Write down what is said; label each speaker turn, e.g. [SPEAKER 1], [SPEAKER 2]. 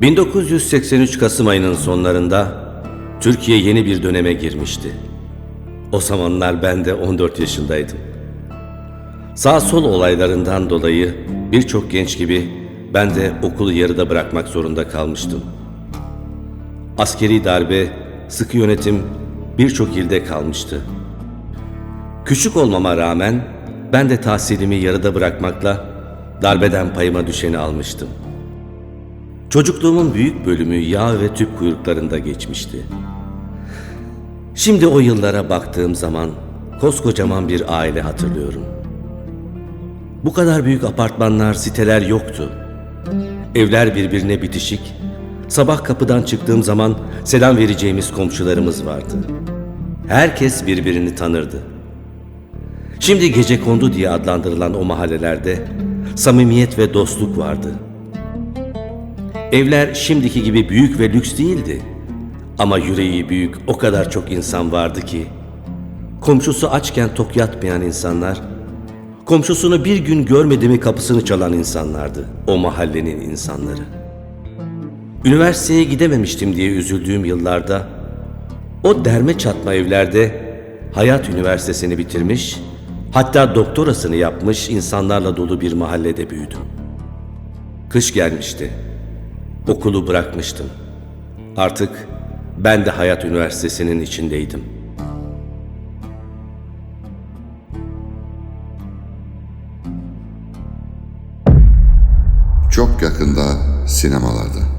[SPEAKER 1] 1983 Kasım ayının sonlarında Türkiye yeni bir döneme girmişti. O zamanlar ben de 14 yaşındaydım. Sağ sol olaylarından dolayı birçok genç gibi ben de okulu yarıda bırakmak zorunda kalmıştım. Askeri darbe, sıkı yönetim birçok ilde kalmıştı. Küçük olmama rağmen ben de tahsilimi yarıda bırakmakla darbeden payıma düşeni almıştım. Çocukluğumun büyük bölümü yağ ve tüp kuyruklarında geçmişti. Şimdi o yıllara baktığım zaman koskocaman bir aile hatırlıyorum. Bu kadar büyük apartmanlar, siteler yoktu. Evler birbirine bitişik. Sabah kapıdan çıktığım zaman selam vereceğimiz komşularımız vardı. Herkes birbirini tanırdı. Şimdi gece kondu diye adlandırılan o mahallelerde samimiyet ve dostluk vardı. Evler şimdiki gibi büyük ve lüks değildi. Ama yüreği büyük o kadar çok insan vardı ki komşusu açken tok yatmayan insanlar, komşusunu bir gün görmedi mi kapısını çalan insanlardı o mahallenin insanları. Üniversiteye gidememiştim diye üzüldüğüm yıllarda o derme çatma evlerde Hayat Üniversitesini bitirmiş, hatta doktorasını yapmış insanlarla dolu bir mahallede büyüdüm. Kış gelmişti. Okulu bırakmıştım. Artık ben de Hayat Üniversitesi'nin içindeydim.
[SPEAKER 2] Çok yakında sinemalarda.